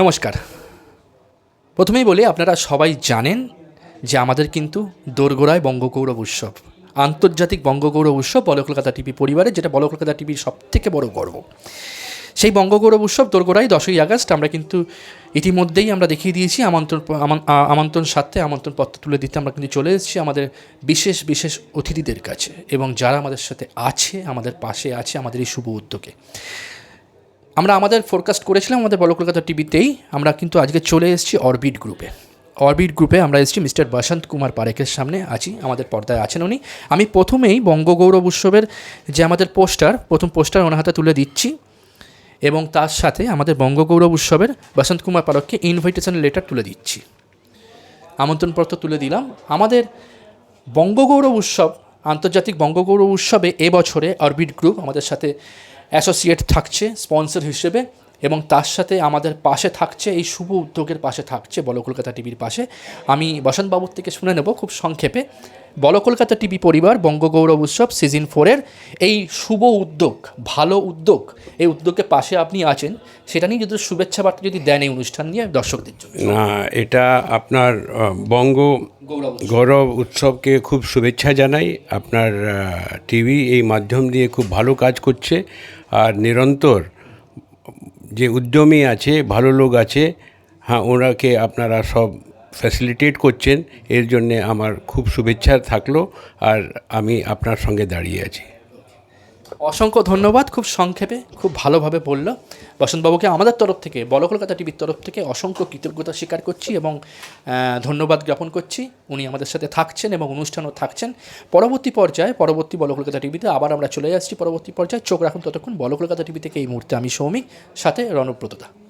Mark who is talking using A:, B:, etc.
A: নমস্কার। প্রথমেই বলি, আপনারা সবাই জানেন যে আমাদের কিন্তু দোরগোড়ায় বঙ্গগৌরব উৎসব, আন্তর্জাতিক বঙ্গগৌরব উৎসব বল কলকাতা টিভি পরিবারে, যেটা বল কলকাতা টিভির সব থেকে বড় গর্ব। সেই বঙ্গগৌরব উৎসব দোরগোড়ায় দশই আগস্ট আমরা কিন্তু ইতিমধ্যেই আমরা দেখিয়ে দিয়েছি, আমন্ত্রণ আমন্ত্রণ সাথে আমন্ত্রণ পত্র তুলে দিতে আমরা কিন্তু চলে এসেছি আমাদের বিশেষ বিশেষ অতিথিদের কাছে এবং যারা আমাদের সাথে আছে, আমাদের পাশে আছে, আমাদের এই শুভ উদ্যোগে। আমরা আমাদের ফোরকাস্ট করেছিলাম আমাদের বড় কলকাতা টিভিতেই আমরা কিন্তু আজকে চলে এসেছি অরবিট গ্রুপে অরবিট গ্রুপে আমরা এসেছি মিস্টার বসন্ত কুমার পারেকের সামনে, আছি, আমাদের পর্দায় আছেন উনি। আমি প্রথমেই বঙ্গগৌরব উৎসবের যে আমাদের পোস্টার প্রথম পোস্টার ওনার হাতে তুলে দিচ্ছি, এবং তার সাথে আমাদের বঙ্গগৌরব উৎসবের বসন্ত কুমার পারককে ইনভাইটেশন লেটার তুলে দিচ্ছি। আমন্ত্রণপত্র তুলে দিলাম। আমাদের বঙ্গগৌরব উৎসব, আন্তর্জাতিক বঙ্গগৌরব উৎসবে এবছরে অরবিট গ্রুপ আমাদের সাথে অ্যাসোসিয়েট থাকছে স্পন্সর হিসেবে। এবং তার সাথে আমাদের পাশে থাকছে এই শুভ উদ্যোগের পাশে থাকছে বল কলকাতা টিভির পাশে। আমি বসন্তবাবুর থেকে শুনে নেব খুব সংক্ষেপে। বল কলকাতা টিভি পরিবার বঙ্গগৌরব উৎসব সিজন ফোরের এই শুভ উদ্যোগ ভালো উদ্যোগ এই উদ্যোগের পাশে আপনি আছেন সেটা নিয়ে যদি শুভেচ্ছা বার্তা যদি দেন এই অনুষ্ঠান নিয়ে দর্শকদের জন্য।
B: না এটা আপনার বঙ্গ
A: গৌরব
B: গৌরব উৎসবকে খুব শুভেচ্ছা জানাই। আপনার টিভি এই মাধ্যম দিয়ে খুব ভালো কাজ করছে। আর নিরন্তর যে উদ্যমী আছে, ভালো লোক আছে হ্যাঁ ওনাকে আপনারা সব ফ্যাসিলিটেট করছেন। এর জন্যে আমার খুব শুভেচ্ছা থাকল আর আমি আপনার সঙ্গে দাঁড়িয়ে আছি।
A: অসংখ্য ধন্যবাদ, খুব সংক্ষেপে, খুব ভালোভাবে বলল। বসন্তবাবুকে আমাদের তরফ থেকে, বল কলকাতা টিভির তরফ থেকে অসংখ্য কৃতজ্ঞতা স্বীকার করছি এবং ধন্যবাদ জ্ঞাপন করছি। উনি আমাদের সাথে থাকছেন এবং অনুষ্ঠানও থাকছেন। পরবর্তী পর্যায়ে, পরবর্তী বল কলকাতা টিভিতে আবার আমরা চলে আসছি। পরবর্তী পর্যায়ে চোখ রাখুন ততক্ষণ বল কলকাতা টিভি থেকে এই মুহূর্তে আমি সৌমিক, সাথে রণব্রতদা।